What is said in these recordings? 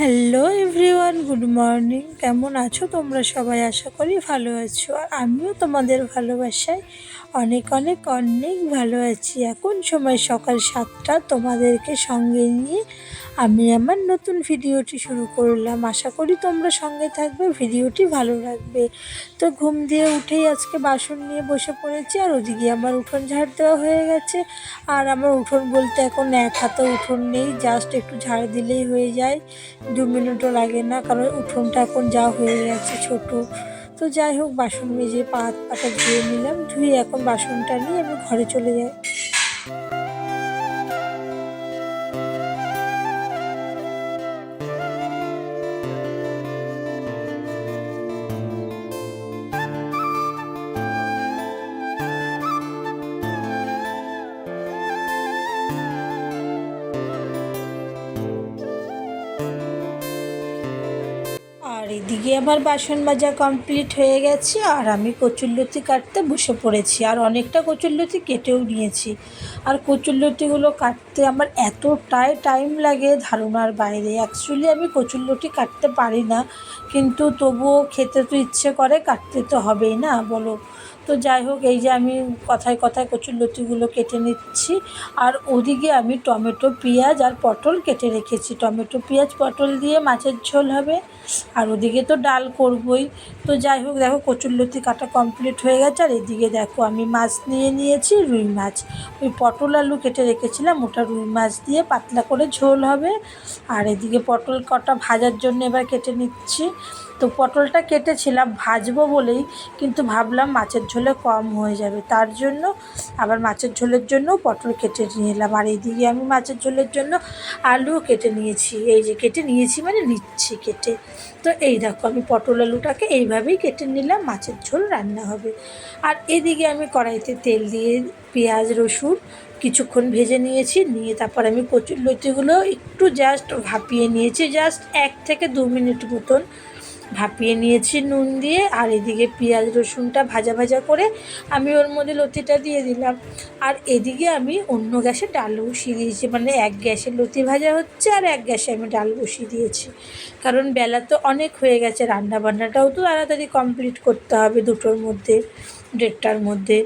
Hello everyone good morning কেমন আছো? তোমরা সবাই আশা করি ভালো আছো। আর আমিও তোমাদের ভালোবাসায় অনেক অনেক অনেক ভালো আছি। এখন সময় সকাল সাতটা। তোমাদেরকে সঙ্গে নিয়ে আমি আমার নতুন ভিডিওটি শুরু করলাম। আশা করি তোমরা সঙ্গে থাকবে, ভিডিওটি ভালো লাগবে। তো ঘুম দিয়ে উঠেই আজকে বাসন নিয়ে বসে পড়েছি। আর ওদিকে আমার উঠোন ঝাড় দেওয়া হয়ে গেছে। আর আমার উঠোন বলতে এখন এক হাতে উঠোন নেই। জাস্ট একটু ঝাড় দিলেই হয়ে যায়। দু মিনিটও লাগে না, কারণ উঠোনটা এখন যা হয়ে গেছে ছোট। তো যাই হোক, বাসন মেজে পাত পাটা ধুয়ে নিলাম, ধুয়ে এখন বাসনটা নিয়ে আমি ঘরে চলে যাই। এদিকে আমার বাসন মাজা কমপ্লিট হয়ে গেছে, আর আমি কচুরলতি কাটতে বসে পড়েছি, আর অনেকটা কচুরলতি কেটেও নিয়েছি। আর কচুরলতিগুলো কাটতে আমার এতটাই টাইম লাগে ধারণার বাইরে। অ্যাকচুয়ালি আমি কচুরলতি কাটতে পারি না, কিন্তু তবুও খেতে তো ইচ্ছে করে, কাটতে তো হবেই না, বলো। তো যাই হোক, এই যে আমি কথায় কথায় কচুরলতিগুলো কেটে নিচ্ছি। আর ওদিকে আমি টমেটো, পেঁয়াজ আর পটল কেটে রেখেছি। টমেটো, পেঁয়াজ, পটল দিয়ে মাছের ঝোল হবে। আর ওদিকে তো ডাল করবই। তো যাই হোক, দেখো কচুরলতি কাটা কমপ্লিট হয়ে গেছে। আর এদিকে দেখো আমি মাছ নিয়ে নিয়েছি, রুই মাছ। ওই পটল আলু কেটে রেখেছিলাম, ওটা রুই মাছ দিয়ে পাতলা করে ঝোল হবে। আর এদিকে পটল কটা ভাজার জন্য এবার কেটে নিচ্ছি। তো পটলটা কেটেছিলাম, ভাজবো বলেই, কিন্তু ভাবলাম মাছের ঝোলে কম হয়ে যাবে। তার জন্য আবার মাছের ঝোলের জন্য পটল কেটে নিয়ে এলাম। আর এইদিকে আমি মাছের ঝোলের জন্য আলুও কেটে নিয়েছি। এই যে কেটে নিয়েছি মানে নিচ্ছি কেটে। তো এই দেখো আমি পটল আলুটাকে এইভাবেই কেটে নিলাম, মাছের ঝোল রান্না হবে। আর এদিকে আমি কড়াইতে তেল দিয়ে পেঁয়াজ, রসুন কিছুক্ষণ ভেজে নিয়েছি। নিয়ে তারপর আমি কচুর লতিগুলো একটু জাস্ট ভাপিয়ে নিয়েছি। জাস্ট এক থেকে দু মিনিট মতন ভাপিয়ে নিয়েছি নুন দিয়ে আর এদিকে পেঁয়াজ রসুনটা ভাজা ভাজা করে আমি ওর মধ্যে লতিটা দিয়ে দিলাম। আর এদিকে আমি অন্য গ্যাসে ডাল বসিয়ে দিয়েছি মানে এক গ্যাসে লতি ভাজা হচ্ছে আর এক গ্যাসে আমি ডাল বসিয়ে দিয়েছি। কারণ বেলা তো অনেক হয়ে গেছে রান্না বান্নাটাও তো তাড়াতাড়ি কমপ্লিট করতে হবে দুটোর মধ্যে, দেড়টার মধ্যে।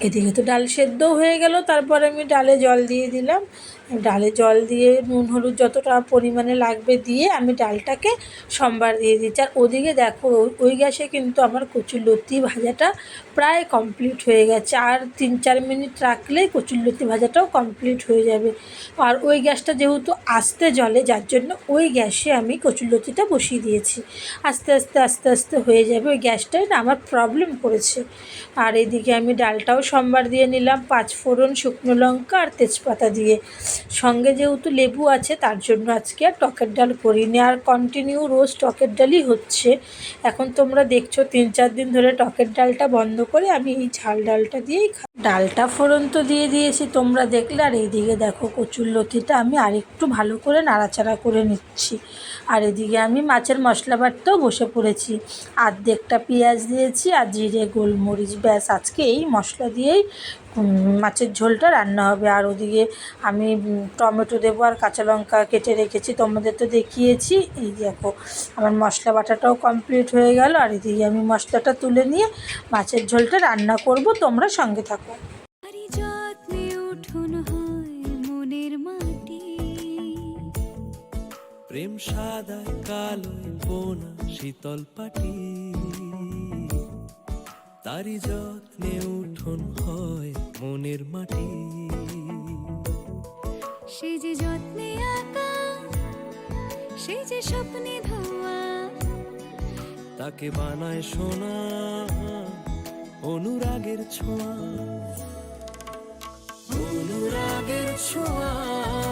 এদিকে তো ডাল সেদ্ধও হয়ে গেল, তারপর আমি ডালে জল দিয়ে দিলাম। ডালে জল দিয়ে নুন, হলুদ যতটা পরিমাণে লাগবে দিয়ে আমি ডালটাকে সম্বার দিয়ে দিচ্ছি। আর ওদিকে দেখো, ওই গ্যাসে কিন্তু আমার কচুর লতি ভাজাটা প্রায় কমপ্লিট হয়ে গেছে। আর তিন চার মিনিট রাখলেই কচুর লতি ভাজাটাও কমপ্লিট হয়ে যাবে। আর ওই গ্যাসটা যেহেতু আস্তে জলে যার জন্য ওই গ্যাসে আমি কচুর লতিটা বসিয়ে দিয়েছি। আস্তে আস্তে আস্তে আস্তে হয়ে যাবে। ওই গ্যাসটাই না আমার প্রবলেম করেছে। আর এদিকে আমি ডালটাও সম্বার দিয়ে নিলাম পাঁচ ফোড়ন শুকনো লঙ্কা আর তেজপাতা দিয়ে। সঙ্গে যেহেতু লেবু আছে, তার জন্য আজকে আর টকের ডাল করিনি। আর কন্টিনিউ রোজ টকের ডালই হচ্ছে। এখন তোমরা দেখছ, তিন চার দিন ধরে টকের ডালটা বন্ধ করে আমি এই ঝাল ডালটা দিয়েই খা ডালটা ফোড়ন তো দিয়ে দিয়েছি, তোমরা দেখলে। আর এইদিকে দেখো কচুর লতিটা আমি আরেকটু ভালো করে নাড়াচাড়া করে নিচ্ছি। আর এদিকে আমি মাছের মশলা বাটতেও বসে পড়েছি। আর্ধেকটা পেঁয়াজ দিয়েছি আর জিরে, গোলমরিচ, ব্যাস আজকে এই মশলা দিয়েই মাছের ঝোলটা রান্না হবে। আর ওদিকে আমি টমেটো দেবো আর কাঁচা লঙ্কা কেটে রেখেছি। তোমাদের তো দেখিয়েছি। এই দেখো আমার মশলা বাটাটাও কমপ্লিট হয়ে গেল। আর এদিকে আমি মশলাটা তুলে নিয়ে মাছের ঝোলটা রান্না করব। তোমরা সঙ্গে থাকো। প্রেম সাদায় কালোয় বোনা শীতল পাটি। তারি যত্নে উঠোন হয় মনের মাটি। সে যে যত্নে আঁকা সে যে স্বপ্নে ধোয়া তাকে বানায় সোনা অনুরাগের ছোঁয়া। অনুরাগের ছোঁয়া।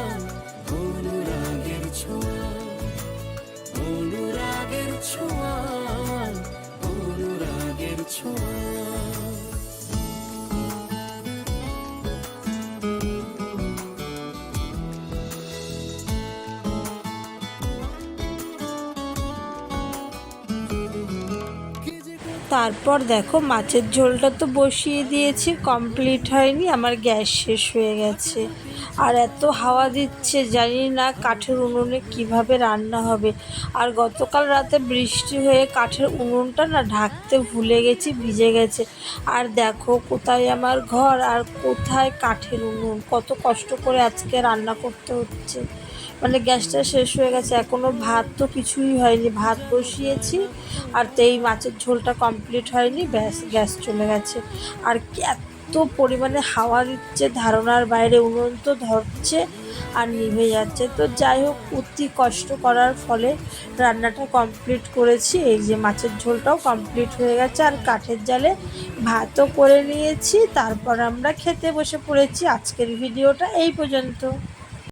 তারপর দেখো মাছের ঝোলটা তো বসিয়ে দিয়েছি কমপ্লিট হয়নি আমার গ্যাস শেষ হয়ে গেছে। আর এত হাওয়া দিচ্ছে, জানি না কাঠের উনুনে কীভাবে রান্না হবে। আর গতকাল রাতে বৃষ্টি হয়ে কাঠের উনুনটা না ঢাকতে ভুলে গেছি, ভিজে গেছে। আর দেখো কোথায় আমার ঘর আর কোথায় কাঠের উনুন। কত কষ্ট করে আজকে রান্না করতে হচ্ছে। মানে গ্যাসটা শেষ হয়ে গেছে এখনও ভাত তো কিছুই হয়নি। ভাত বসিয়েছি আর তো এই মাছের ঝোলটা কমপ্লিট হয়নি, ব্যাস, গ্যাস চলে গেছে। আর কি- এত পরিমাণে হাওয়া দিচ্ছে, ধারণার বাইরে উনুন তো ধরছে আর নিভে যাচ্ছে। তো যাই হোক, অতি কষ্ট করার ফলে রান্নাটা কমপ্লিট করেছি। এই যে মাছের ঝোলটাও কমপ্লিট হয়ে গেছে আর কাঠের জালে ভাতও করে নিয়েছি। তারপর আমরা খেতে বসে পড়েছি। আজকের ভিডিওটা এই পর্যন্ত।